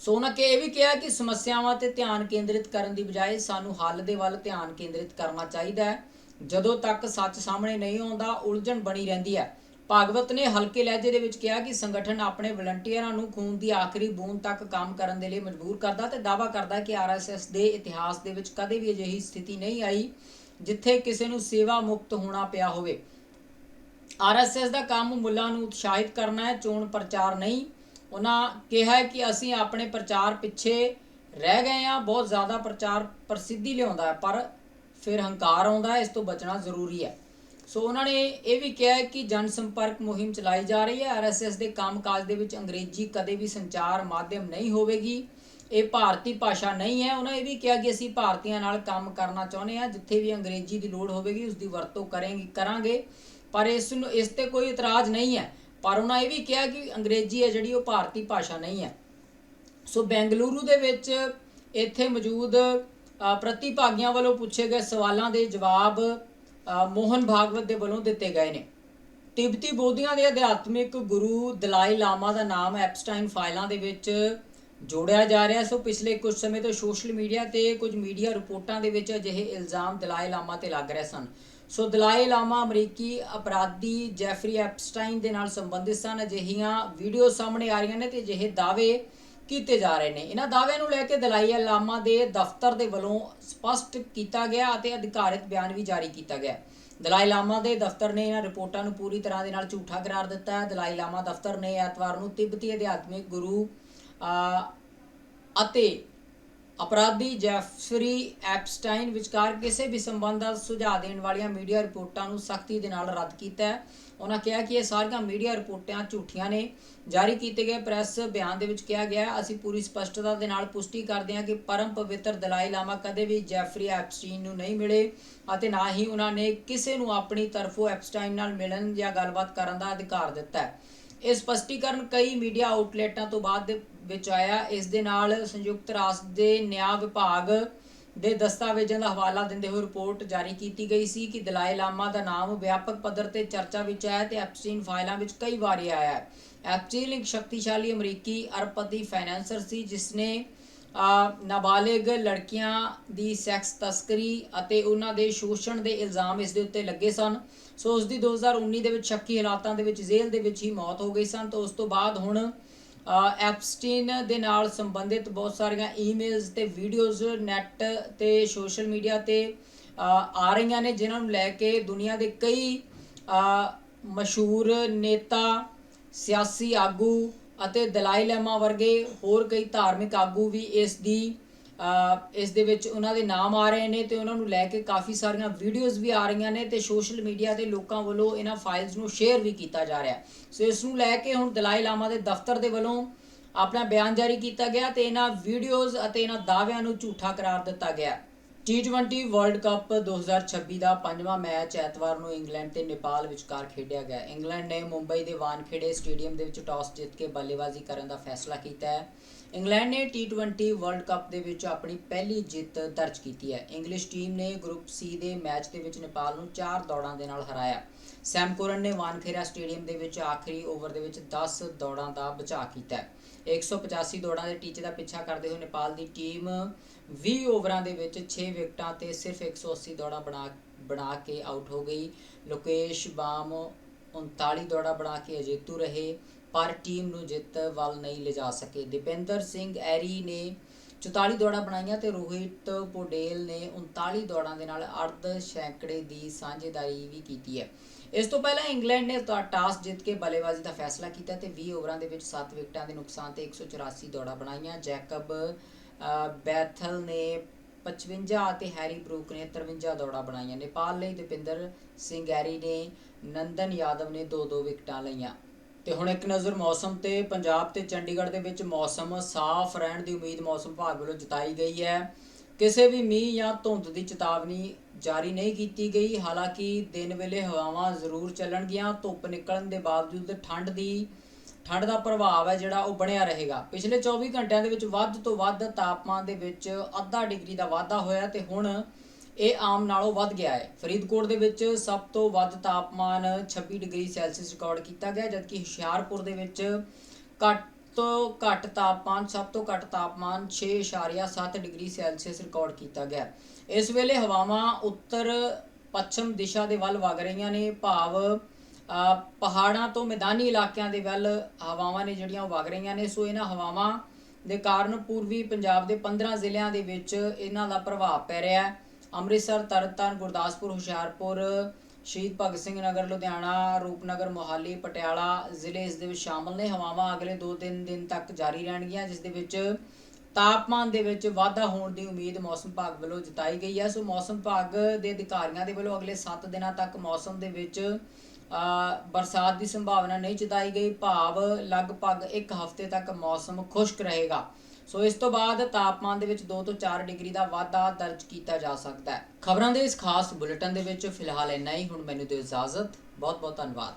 ਸੋ ਉਹਨਾਂ ਕਿ ਇਹ ਵੀ ਕਿਹਾ ਕਿ ਸਮੱਸਿਆਵਾਂ ਤੇ ਧਿਆਨ ਕੇਂਦਰਿਤ ਕਰਨ ਦੀ ਬਜਾਏ ਸਾਨੂੰ ਹੱਲ ਦੇ ਵੱਲ ਧਿਆਨ ਕੇਂਦਰਿਤ ਕਰਨਾ ਚਾਹੀਦਾ ਹੈ। ਜਦੋਂ ਤੱਕ ਸੱਚ ਸਾਹਮਣੇ ਨਹੀਂ ਆਉਂਦਾ, ਉਲਝਣ ਬਣੀ ਰਹਿੰਦੀ ਹੈ। ਭਾਗਵਤ ਨੇ ਹਲਕੇ ਲਹਿਜੇ ਦੇ ਵਿੱਚ ਕਿਹਾ ਕਿ ਸੰਗਠਨ ਆਪਣੇ ਵਲੰਟੀਅਰਾਂ ਨੂੰ ਖੂਨ ਦੀ ਆਖਰੀ ਬੂੰਦ ਤੱਕ ਕੰਮ ਕਰਨ ਦੇ ਲਈ ਮਜਬੂਰ ਕਰਦਾ ਤੇ ਦਾਅਵਾ ਕਰਦਾ ਕਿ ਆਰਐਸਐਸ ਦੇ ਇਤਿਹਾਸ ਦੇ ਵਿੱਚ ਕਦੇ ਵੀ ਅਜਿਹੀ ਸਥਿਤੀ ਨਹੀਂ ਆਈ ਜਿੱਥੇ ਕਿਸੇ ਨੂੰ ਸੇਵਾ ਮੁਕਤ ਹੋਣਾ ਪਿਆ ਹੋਵੇ। ਆਰਐਸਐਸ ਦਾ ਕੰਮ ਮੁੱਲਾਂ ਨੂੰ ਉਤਸ਼ਾਹਿਤ ਕਰਨਾ ਹੈ, ਚੋਣ ਪ੍ਰਚਾਰ ਨਹੀਂ। ਉਹਨਾਂ ਕਿਹਾ ਕਿ ਅਸੀਂ ਆਪਣੇ ਪ੍ਰਚਾਰ ਪਿੱਛੇ ਰਹਿ ਗਏ ਹਾਂ, ਬਹੁਤ ਜ਼ਿਆਦਾ ਪ੍ਰਚਾਰ ਪ੍ਰਸਿੱਧੀ ਲਿਆਉਂਦਾ ਹੈ, ਪਰ ਫਿਰ ਹੰਕਾਰ ਆਉਂਦਾ ਹੈ, ਇਸ ਤੋਂ ਬਚਣਾ ਜ਼ਰੂਰੀ ਹੈ। ਸੋ ਉਹਨਾਂ ਨੇ ਇਹ ਵੀ ਕਿਹਾ ਕਿ ਜਨ ਸੰਪਰਕ ਮੁਹਿੰਮ ਚਲਾਈ ਜਾ ਰਹੀ ਹੈ। ਆਰਐਸਐਸ ਦੇ ਕੰਮਕਾਜ ਦੇ ਵਿੱਚ ਅੰਗਰੇਜ਼ੀ ਕਦੇ ਵੀ ਸੰਚਾਰ ਮਾਧਿਅਮ ਨਹੀਂ ਹੋਵੇਗੀ। ਇਹ ਭਾਰਤੀ ਭਾਸ਼ਾ ਨਹੀਂ ਹੈ। ਉਹਨਾਂ ਇਹ ਵੀ ਕਿਹਾ ਕਿ ਅਸੀਂ ਭਾਰਤੀਆਂ ਨਾਲ ਕੰਮ ਕਰਨਾ ਚਾਹੁੰਦੇ ਹਾਂ। ਜਿੱਥੇ ਵੀ ਅੰਗਰੇਜ਼ੀ ਦੀ ਲੋੜ ਹੋਵੇਗੀ ਉਸ ਦੀ ਵਰਤੋਂ ਕਰਾਂਗੇ ਕਰਾਂਗੇ। ਪਰ ਇਸ ਨੂੰ ਇਸ ਤੇ ਕੋਈ ਇਤਰਾਜ਼ ਨਹੀਂ ਹੈ। ਪਰ ਉਹਨਾਂ ਇਹ ਵੀ ਕਿਹਾ ਕਿ ਅੰਗਰੇਜ਼ੀ ਹੈ ਜਿਹੜੀ ਉਹ ਭਾਰਤੀ ਭਾਸ਼ਾ ਨਹੀਂ ਹੈ। ਸੋ ਬੈਂਗਲੁਰੂ ਦੇ ਵਿੱਚ ਇੱਥੇ ਮੌਜੂਦ ਪ੍ਰਤੀਭਾਗੀਆਂ ਵੱਲੋਂ ਪੁੱਛੇ ਗਏ ਸਵਾਲਾਂ ਦੇ ਜਵਾਬ ਮੋਹਨ ਭਾਗਵਤ ਦੇ ਵੱਲੋਂ ਦਿੱਤੇ ਗਏ ਨੇ। ਤਿੱਬਤੀ ਬੋਧੀਆਂ ਦੇ ਅਧਿਆਤਮਿਕ ਗੁਰੂ ਦਲਾਈ ਲਾਮਾ ਦਾ ਨਾਮ ਐਪਸਟਾਈਨ ਫਾਈਲਾਂ ਦੇ ਵਿੱਚ ਜੋੜਿਆ ਜਾ ਰਿਹਾ। ਸੋ ਪਿਛਲੇ ਕੁਝ ਸਮੇਂ ਤੋਂ ਸੋਸ਼ਲ ਮੀਡੀਆ ਤੇ ਕੁਝ ਮੀਡੀਆ ਰਿਪੋਰਟਾਂ ਦੇ ਵਿੱਚ ਅਜਿਹੇ ਇਲਜ਼ਾਮ ਦਲਾਈ ਲਾਮਾ ਤੇ ਲੱਗ ਰਹੇ ਸਨ। ਸੋ ਦਲਾਈ ਲਾਮਾ ਅਮਰੀਕੀ ਅਪਰਾਧੀ ਜੈਫਰੀ ਐਪਸਟਾਈਨ ਦੇ ਨਾਲ ਸੰਬੰਧਿਤ ਸਨ। ਅਜਿਹੀਆਂ ਵੀਡੀਓ ਸਾਹਮਣੇ ਆ ਰਹੀਆਂ ਨੇ ਤੇ ਅਜਿਹੇ ਦਾਅਵੇ ਕੀਤੇ ਜਾ ਰਹੇ ਨੇ। ਇਹਨਾਂ ਦਾਅਵਿਆਂ ਨੂੰ ਲੈ ਕੇ ਦਲਾਈ ਲਾਮਾ ਦੇ ਦਫ਼ਤਰ ਦੇ ਵੱਲੋਂ ਸਪਸ਼ਟ ਕੀਤਾ ਗਿਆ ਅਤੇ ਅਧਿਕਾਰਿਤ ਬਿਆਨ ਵੀ ਜਾਰੀ ਕੀਤਾ ਗਿਆ। ਦਲਾਈ ਲਾਮਾ ਦੇ ਦਫ਼ਤਰ ਨੇ ਇਹਨਾਂ ਰਿਪੋਰਟਾਂ ਨੂੰ ਪੂਰੀ ਤਰ੍ਹਾਂ ਦੇ ਨਾਲ ਝੂਠਾ ਕਰਾਰ ਦਿੱਤਾ ਹੈ। ਦਲਾਈ ਲਾਮਾ ਦਫ਼ਤਰ ਨੇ ਐਤਵਾਰ ਨੂੰ ਤਿੱਬਤੀ ਅਧਿਆਤਮਿਕ ਗੁਰੂ ਅਤੇ ਅਪਰਾਧੀ ਜੈਫਰੀ ਐਪਸਟਾਈਨ ਵਿਚਕਾਰ ਕਿਸੇ ਵੀ ਸੰਬੰਧ ਦਾ ਸੁਝਾਅ ਦੇਣ ਵਾਲੀਆਂ ਮੀਡੀਆ ਰਿਪੋਰਟਾਂ ਨੂੰ ਸਖਤੀ ਦੇ ਨਾਲ ਰੱਦ ਕੀਤਾ ਹੈ। ਉਹਨਾਂ ਕਿਹਾ ਕਿ ਇਹ ਸਾਰੀਆਂ ਮੀਡੀਆ ਰਿਪੋਰਟਾਂ ਝੂਠੀਆਂ ਨੇ। ਜਾਰੀ ਕੀਤੇ ਗਏ ਪ੍ਰੈਸ ਬਿਆਨ ਦੇ ਵਿੱਚ ਕਿਹਾ ਗਿਆ ਅਸੀਂ ਪੂਰੀ ਸਪਸ਼ਟਤਾ ਦੇ ਨਾਲ ਪੁਸ਼ਟੀ ਕਰਦੇ ਹਾਂ ਕਿ ਪਰਮ ਪਵਿੱਤਰ ਦਲਾਈ ਲਾਮਾ ਕਦੇ ਵੀ ਜੈਫਰੀ ਐਪਸਟਾਈਨ ਨੂੰ ਨਹੀਂ ਮਿਲੇ ਅਤੇ ਨਾ ਹੀ ਉਹਨਾਂ ਨੇ ਕਿਸੇ ਨੂੰ ਆਪਣੀ ਤਰਫੋਂ ਐਪਸਟਾਈਨ ਨਾਲ ਮਿਲਣ ਜਾਂ ਗੱਲਬਾਤ ਕਰਨ ਦਾ ਅਧਿਕਾਰ ਦਿੱਤਾ ਹੈ। ਇਹ ਸਪਸ਼ਟੀਕਰਨ ਕਈ ਮੀਡੀਆ ਆਊਟਲੈਟਾਂ ਤੋਂ ਬਾਅਦ ਦੇ ਵਿੱਚ ਆਇਆ। ਇਸ ਦੇ ਨਾਲ ਸੰਯੁਕਤ ਰਾਸ਼ਟਰ ਦੇ ਨਿਆਂ ਵਿਭਾਗ ਦੇ ਦਸਤਾਵੇਜ਼ਾਂ ਦਾ ਹਵਾਲਾ ਦਿੰਦੇ ਹੋਏ ਰਿਪੋਰਟ ਜਾਰੀ ਕੀਤੀ ਗਈ ਸੀ ਕਿ ਦਲਾਈ ਲਾਮਾ ਦਾ ਨਾਮ ਵਿਆਪਕ ਪੱਧਰ ਤੇ ਚਰਚਾ ਵਿੱਚ ਆਇਆ ਤੇ ਐਪਸਟੀਨ ਫਾਈਲਾਂ ਵਿੱਚ ਕਈ ਵਾਰੀ ਆਇਆ। ਹੈ ਐਪਸਟੀਨ ਇੱਕ ਸ਼ਕਤੀਸ਼ਾਲੀ ਅਮਰੀਕੀ ਅਰਬਪਤੀ ਫਾਈਨੈਂਸਰ ਸੀ, ਜਿਸਨੇ ਨਾਬਾਲਿਗ ਲੜਕੀਆਂ ਦੀ ਸੈਕਸ ਤਸਕਰੀ ਅਤੇ ਉਹਨਾਂ ਦੇ ਸ਼ੋਸ਼ਣ ਦੇ ਇਲਜ਼ਾਮ ਇਸ ਦੇ ਉੱਤੇ ਲੱਗੇ ਸਨ। ਸੋ ਉਸ ਦੀ 2019 ਦੇ ਵਿੱਚ ਸ਼ੱਕੀ ਹਾਲਾਤਾਂ ਦੇ ਵਿੱਚ ਜੇਲ੍ਹ ਦੇ ਵਿੱਚ ਹੀ ਮੌਤ ਹੋ ਗਈ ਸਨ, ਤਾਂ ਉਸ ਤੋਂ ਬਾਅਦ ਹੁਣ ਐਪਸਟੀਨ ਦੇ ਨਾਲ ਸੰਬੰਧਿਤ ਬਹੁਤ ਸਾਰੀਆਂ ਈਮੇਲਸ ਤੇ ਵੀਡੀਓਜ਼ ਨੈਟ ਤੇ ਸੋਸ਼ਲ ਮੀਡੀਆ ਤੇ ਆ ਰਹੀਆਂ ਨੇ, ਜਿਨ੍ਹਾਂ ਨੂੰ ਲੈ ਕੇ ਦੁਨੀਆ ਦੇ ਕਈ ਮਸ਼ਹੂਰ ਨੇਤਾ, ਸਿਆਸੀ ਆਗੂ ਅਤੇ ਦਲਾਈ ਲਾਮਾ ਵਰਗੇ ਹੋਰ ਕਈ ਧਾਰਮਿਕ ਆਗੂ ਵੀ ਇਸ ਦੀ ਇਸ ਦੇ ਵਿੱਚ ਉਹਨਾਂ ਦੇ ਨਾਮ ਆ ਰਹੇ ਨੇ ਤੇ ਉਹਨਾਂ ਨੂੰ ਲੈ ਕੇ ਕਾਫੀ ਸਾਰੀਆਂ ਵੀਡੀਓਜ਼ ਵੀ ਆ ਰਹੀਆਂ ਨੇ ਤੇ ਸੋਸ਼ਲ ਮੀਡੀਆ ਤੇ ਲੋਕਾਂ ਵੱਲੋਂ ਇਹਨਾਂ ਫਾਈਲਸ ਨੂੰ ਸ਼ੇਅਰ ਵੀ ਕੀਤਾ ਜਾ ਰਿਹਾ ਸੋ ਇਸ ਨੂੰ ਲੈ ਕੇ ਹੁਣ ਦਲਾਈ ਲਾਮਾ ਦੇ ਦਫ਼ਤਰ ਦੇ ਵੱਲੋਂ ਆਪਣਾ ਬਿਆਨ ਜਾਰੀ ਕੀਤਾ ਗਿਆ ਤੇ ਇਹਨਾਂ ਵੀਡੀਓਜ਼ ਅਤੇ ਇਹਨਾਂ ਦਾਅਵਿਆਂ ਨੂੰ ਝੂਠਾ ਕਰਾਰ ਦਿੱਤਾ ਗਿਆ T20 ਵਰਲਡ ਕੱਪ 2026 ਦਾ ਪੰਜਵਾਂ ਮੈਚ ਐਤਵਾਰ ਨੂੰ ਇੰਗਲੈਂਡ ਤੇ ਨੇਪਾਲ ਵਿਚਕਾਰ ਖੇਡਿਆ ਗਿਆ ਇੰਗਲੈਂਡ ਨੇ ਮੁੰਬਈ ਦੇ ਵਾਨਖੇੜੇ ਸਟੇਡੀਅਮ ਦੇ ਵਿੱਚ ਟਾਸ ਜਿੱਤ ਕੇ ਬੱਲੇਬਾਜ਼ੀ ਕਰਨ ਦਾ ਫੈਸਲਾ ਕੀਤਾ ਹੈ। ਇੰਗਲੈਂਡ ਨੇ T20 ਵਰਲਡ ਕੱਪ ਦੇ ਵਿੱਚ ਆਪਣੀ ਪਹਿਲੀ ਜਿੱਤ ਦਰਜ ਕੀਤੀ ਹੈ। ਇੰਗਲਿਸ਼ ਟੀਮ ਨੇ ਗਰੁੱਪ ਸੀ ਦੇ ਮੈਚ ਦੇ ਵਿੱਚ ਨੇਪਾਲ ਨੂੰ 4 ਦੌੜਾਂ ਦੇ ਨਾਲ ਹਰਾਇਆ। ਸੈਮਕੋਰਨ ਨੇ ਵਾਨਖੇਰਾ ਸਟੇਡੀਅਮ ਦੇ ਵਿੱਚ ਆਖਰੀ ਓਵਰ ਦੇ ਵਿੱਚ 10 ਦੌੜਾਂ ਦਾ ਬਚਾਅ ਕੀਤਾ ਹੈ। 185 ਦੌੜਾਂ ਦੇ ਟੀਚੇ ਦਾ ਪਿੱਛਾ ਕਰਦੇ ਹੋਏ ਨੇਪਾਲ ਦੀ ਟੀਮ 20 ਓਵਰਾਂ ਦੇ ਵਿੱਚ 6 ਵਿਕਟਾਂ ਤੇ ਸਿਰਫ 180 ਦੌੜਾਂ ਬਣਾ ਬਣਾ ਕੇ ਆਊਟ ਹੋ ਗਈ। ਲੋਕੇਸ਼ ਬਾਮ 39 ਦੌੜਾਂ ਬਣਾ ਕੇ ਅਜੇਤੂ ਰਹੇ। ਪਰ ਟੀਮ ਨੂੰ ਜਿੱਤ ਵੱਲ ਨਹੀਂ ਲਿਜਾ ਸਕੇ। ਦੀਪਿੰਦਰ ਸਿੰਘ ਐਰੀ ਨੇ 44 ਦੌੜਾਂ ਬਣਾਈਆਂ ਤੇ ਰੋਹਿਤ ਪੋਡੇਲ ਨੇ 39 ਦੌੜਾਂ ਦੇ ਨਾਲ ਅਰਧ ਸੈਂਕੜੇ ਦੀ ਸਾਂਝੇਦਾਰੀ ਵੀ ਕੀਤੀ ਹੈ। ਇਸ ਤੋਂ ਪਹਿਲਾਂ ਇੰਗਲੈਂਡ ਨੇ ਟਾਸ ਜਿੱਤ ਕੇ ਬੱਲੇਬਾਜ਼ੀ ਦਾ ਫੈਸਲਾ ਕੀਤਾ ਤੇ 20 ਓਵਰਾਂ ਦੇ ਵਿੱਚ 7 ਵਿਕਟਾਂ ਦੇ ਨੁਕਸਾਨ ਤੇ 184 ਦੌੜਾਂ ਬਣਾਈਆਂ। ਜੈਕਬ ਬੈਥਲ ਨੇ 55 ਅਤੇ ਹੈਰੀ ਬਰੂਕ ਨੇ 53 ਦੌੜਾਂ ਬਣਾਈਆਂ। ਨੇਪਾਲ ਲਈ ਦੀਪਿੰਦਰ ਸਿੰਘ ਐਰੀ ਨੇ ਨੰਦਨ ਯਾਦਵ ਨੇ 2-2 ਵਿਕਟਾਂ ਲਈਆਂ। ਤੇ ਹੁਣ ਇੱਕ ਨਜ਼ਰ ਮੌਸਮ ਤੇ, ਪੰਜਾਬ ਤੇ ਚੰਡੀਗੜ੍ਹ ਦੇ ਵਿੱਚ ਮੌਸਮ ਸਾਫ਼ ਰਹਿਣ ਦੀ ਉਮੀਦ ਮੌਸਮ ਵਿਭਾਗ ਵੱਲੋਂ ਜਤਾਈ ਗਈ ਹੈ। ਕਿਸੇ ਵੀ ਮੀਂਹ ਜਾਂ ਧੁੰਦ ਦੀ ਚੇਤਾਵਨੀ ਜਾਰੀ ਨਹੀਂ ਕੀਤੀ ਗਈ। ਹਾਲਾਂਕਿ ਦਿਨ ਵੇਲੇ ਹਵਾਵਾਂ ਜ਼ਰੂਰ ਚੱਲਣਗੀਆਂ। ਧੁੱਪ ਨਿਕਲਣ ਦੇ ਬਾਵਜੂਦ ਠੰਡ ਦੀ, ਠੰਡ ਦਾ ਪ੍ਰਭਾਵ ਹੈ ਜਿਹੜਾ ਉਹ ਬਣਿਆ ਰਹੇਗਾ। ਪਿਛਲੇ 24 ਘੰਟਿਆਂ ਦੇ ਵਿੱਚ ਵੱਧ ਤੋਂ ਵੱਧ ਤਾਪਮਾਨ ਦੇ ਵਿੱਚ ਅੱਧਾ ਡਿਗਰੀ ਦਾ ਵਾਧਾ ਹੋਇਆ ਤੇ ਹੁਣ ਇਹ ਆਮ ਨਾਲੋਂ ਵੱਧ ਗਿਆ ਹੈ। ਫਰੀਦਕੋਟ ਦੇ ਵਿੱਚ ਸਭ ਤੋਂ ਵੱਧ ਤਾਪਮਾਨ 26 ਡਿਗਰੀ ਸੈਲਸੀਅਸ ਰਿਕਾਰਡ ਕੀਤਾ ਗਿਆ, ਜਦਕਿ ਹੁਸ਼ਿਆਰਪੁਰ ਦੇ ਵਿੱਚ ਘੱਟ ਤੋਂ ਘੱਟ ਤਾਪਮਾਨ, ਸਭ ਤੋਂ ਘੱਟ ਤਾਪਮਾਨ 6.7 ਡਿਗਰੀ ਸੈਲਸੀਅਸ ਰਿਕਾਰਡ ਕੀਤਾ ਗਿਆ। ਇਸ ਵੇਲੇ ਹਵਾਵਾਂ ਉੱਤਰ ਪੱਛਮ ਦਿਸ਼ਾ ਦੇ ਵੱਲ ਵਗ ਰਹੀਆਂ ਨੇ। ਭਾਵ ਪਹਾੜਾਂ ਤੋਂ ਮੈਦਾਨੀ ਇਲਾਕਿਆਂ ਦੇ ਵੱਲ ਹਵਾਵਾਂ ਨੇ ਜਿਹੜੀਆਂ ਉਹ ਵਗ ਰਹੀਆਂ ਨੇ। ਸੋ ਇਹਨਾਂ ਹਵਾਵਾਂ ਦੇ ਕਾਰਨ ਪੂਰਬੀ ਪੰਜਾਬ ਦੇ 15 ਜ਼ਿਲ੍ਹਿਆਂ ਦੇ ਵਿੱਚ ਇਹਨਾਂ ਦਾ ਪ੍ਰਭਾਵ ਪੈ ਰਿਹਾ ਹੈ। ਅੰਮ੍ਰਿਤਸਰ, ਤਰਨਤਾਰਨ, ਗੁਰਦਾਸਪੁਰ, ਹੁਸ਼ਿਆਰਪੁਰ, ਸ਼ਹੀਦ ਭਗਤ ਸਿੰਘ ਨਗਰ, ਲੁਧਿਆਣਾ, ਰੂਪਨਗਰ, ਮੋਹਾਲੀ, ਪਟਿਆਲਾ ਜ਼ਿਲ੍ਹੇ ਇਸ ਦੇ ਵਿੱਚ ਸ਼ਾਮਲ ਨੇ। ਹਵਾਵਾਂ ਅਗਲੇ 2-3 ਦਿਨ ਤੱਕ ਜਾਰੀ ਰਹਿਣਗੀਆਂ, ਜਿਸ ਦੇ ਵਿੱਚ ਤਾਪਮਾਨ ਦੇ ਵਿੱਚ ਵਾਧਾ ਹੋਣ ਦੀ ਉਮੀਦ ਮੌਸਮ ਵਿਭਾਗ ਵੱਲੋਂ ਜਤਾਈ ਗਈ ਹੈ। ਸੋ ਮੌਸਮ ਵਿਭਾਗ ਦੇ ਅਧਿਕਾਰੀਆਂ ਦੇ ਵੱਲੋਂ ਅਗਲੇ 7 ਦਿਨਾਂ ਤੱਕ ਮੌਸਮ ਦੇ ਵਿੱਚ ਬਰਸਾਤ ਦੀ ਸੰਭਾਵਨਾ ਨਹੀਂ ਜਤਾਈ ਗਈ। ਭਾਵ ਲਗਭਗ 1 ਹਫ਼ਤੇ ਤੱਕ ਮੌਸਮ ਖੁਸ਼ਕ ਰਹੇਗਾ। ਸੋ ਇਸ ਤੋਂ ਬਾਅਦ ਤਾਪਮਾਨ ਦੇ ਵਿੱਚ 2 ਤੋਂ 4 ਡਿਗਰੀ ਦਾ ਵਾਧਾ ਦਰਜ ਕੀਤਾ ਜਾ ਸਕਦਾ ਹੈ। ਖਬਰਾਂ ਦੇ ਇਸ ਖਾਸ ਬੁਲੇਟਨ ਦੇ ਵਿੱਚ ਫਿਲਹਾਲ ਇੰਨਾ ਹੀ। ਹੁਣ ਮੈਨੂੰ ਦਿਓ ਇਜਾਜ਼ਤ। ਬਹੁਤ ਬਹੁਤ ਧੰਨਵਾਦ।